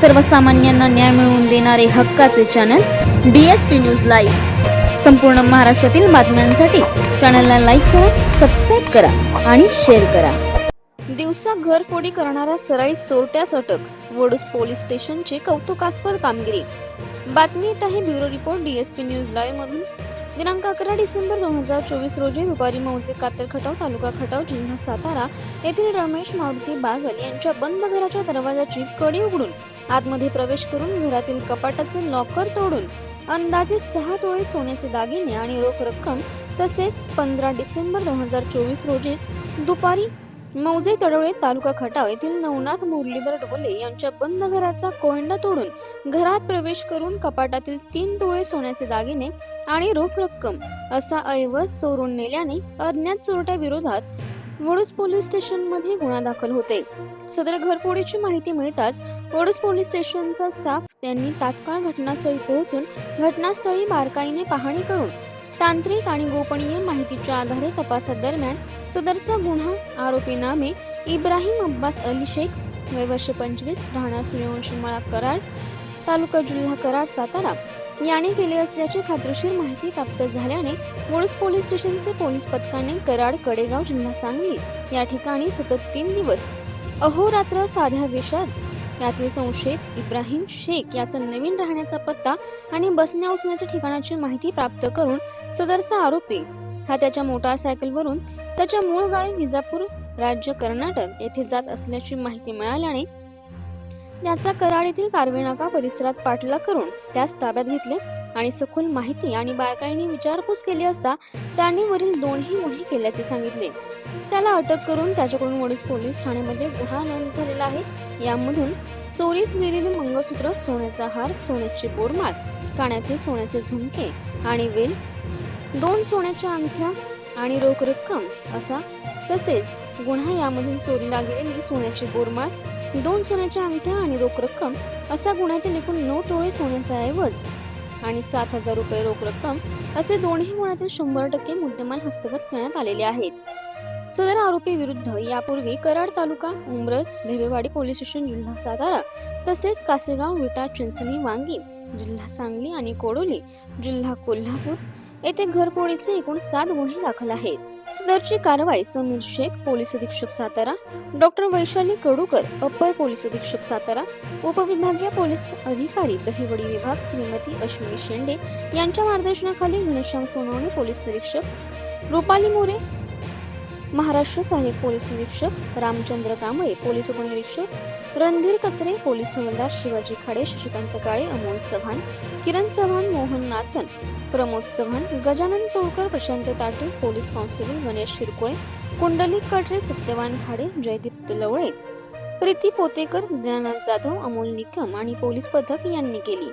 सर्वसामान्यांना न्याय मिळवून देणारे हक्काचे channel D S P news live संपूर्ण महाराष्ट्रातील बातम्यांसाठी चॅनलला लाईक करा सबस्क्राईब करा आणि शेअर करा. दिवसा घरफोडी करणाऱ्या सराई चोरट्यास अटक वडूस पोलीस स्टेशनची कौतुकास्पद कामगिरी. बातमी येत आहे bureau report DSP news live मधून. दिनांक अकरा डिसेंबर दोन हजार चोवीस रोजी दुपारी मौजे कातर खटाव तालुका खटाव जिल्हा सातारा येथील रमेश मारुती बागल यांच्या बंद घराच्या दरवाजाची कडी उघडून आतमध्ये प्रवेश करून घरातील कपाटाचे लॉकर तोडून अंदाजे सहा तोळे सोन्याचे दागिने आणि रोख रक्कम तसेच पंधरा डिसेंबर दोन हजार चोवीस रोजीच दुपारी मौजे तडवळे तालुका खटाव येथील नवनाथ मुरलीधर डोले यांच्या बंद घराचा कोयंडा तोडून घरात प्रवेश करून कपाटातील तीन डोळे सोन्याचे दागिने आणि रोख रक्कम असा ऐवज चोरून नेल्याने अज्ञात चोरट्या विरोधात वडूज पोलीस स्टेशनमध्ये गुन्हा दाखल होते. सदर घरफोडीची माहिती मिळताच वडूज पोलीस स्टेशनचा स्टाफ त्यांनी तात्काळ घटनास्थळी पोहोचून घटनास्थळी बारकाईने पाहणी करून तांत्रिक आणि गोपनीय माहितीच्या आधारे तपासादरम्यान सदरचा गुन्हा आरोपी नामे इब्राहिम अब्बास अली शेख वय वर्ष पंचवीस राहणार सूर्यवंशी मळा कराड तालुका जिल्हा कराड सातारा. याने केले असल्याची खात्रीशीर माहिती प्राप्त झाल्याने मुळस पोलीस स्टेशनचे पोलीस पथकाने कराड कडेगाव जिल्हा सांगली या ठिकाणी सतत तीन दिवस अहोरात्र साध्या वेशात यातील संशयित इब्राहिम शेख याचा नवीन राहण्याचा पत्ता आणि बसण्या उसण्याच्या ठिकाणाची माहिती प्राप्त करून सदरचा आरोपी हा त्याच्या मोटारसायकलवरून त्याच्या मूळ गावी विजापूर राज्य कर्नाटक येथे जात असल्याची माहिती मिळाल्याने त्याचा कराड येथील कारवेनाका परिसरात पाठलाग करून त्यास ताब्यात घेतले. आणि सखोल माहिती आणि बारकाईने विचारपूस केली असता त्यांनी वरील दोन्ही गुन्हे केल्याचे सांगितले. त्याला अटक करून त्याच्याकडून वडीस पोलीस ठाण्यामध्ये गुन्हा नोंद झालेला आहे. यामधून चोरीस नेलेले मंगळसूत्र सोन्याचा हार सोन्याची बोरमाळ काण्यातील सोन्याचे झुमके आणि वेल दोन सोन्याच्या अंगठ्या आणि रोख रक्कम असा तसेच गुन्हा यामधून चोरीला गेलेली सोन्याची बोरमाळ दोन सोन्याच्या अंगठ्या आणि रोख रक्कम असा गुन्ह्यातील एकूण नऊ तोळे सोन्याचा ऐवज आणि सात हजार रुपये रोख रक्कम असे दोन्ही गुन्ह्यातील शंभर टक्के मुद्देमाल हस्तगत करण्यात आलेले आहेत. सदर आरोपी विरुद्ध यापूर्वी कराड तालुका उमरज भेबेवाडी पोलीस स्टेशन जिल्हा सातारा तसेच कासेगाव विटा चिंचणी वांगी जिल्हा सांगली आणि कोडोली जिल्हा कोल्हापूर येथे घरपोळीचे एकूण सात गुन्हे दाखल आहेत. सदरची कारवाई समीर शेख पोलीस अधीक्षक Satara doctor Vaishali Kadukar upper police अधीक्षक सातारा उपविभागीय पोलीस अधिकारी दहिवडी विभाग श्रीमती अश्विनी शेंडे यांच्या मार्गदर्शनाखाली घनश्याम सोनवणे पोलीस निरीक्षक रुपाली मोरे महाराष्ट्र सहाय्यक पोलीस निरीक्षक रामचंद्र कांबळे पोलीस उपनिरीक्षक रणधीर कचरे पोलीस हवालदार शिवाजी खाडे शशिकांत काळे अमोल चव्हाण किरण चव्हाण मोहन नाचन प्रमोद चव्हाण गजानन तोळकर प्रशांत ताटे पोलीस कॉन्स्टेबल गणेश शिरकोळे कुंडलिक कटरे सत्यवान खाडे जयदीप लवळे प्रीती पोतेकर ज्ञाननाथ जाधव अमोल निकम आणि पोलीस पथक यांनी केली.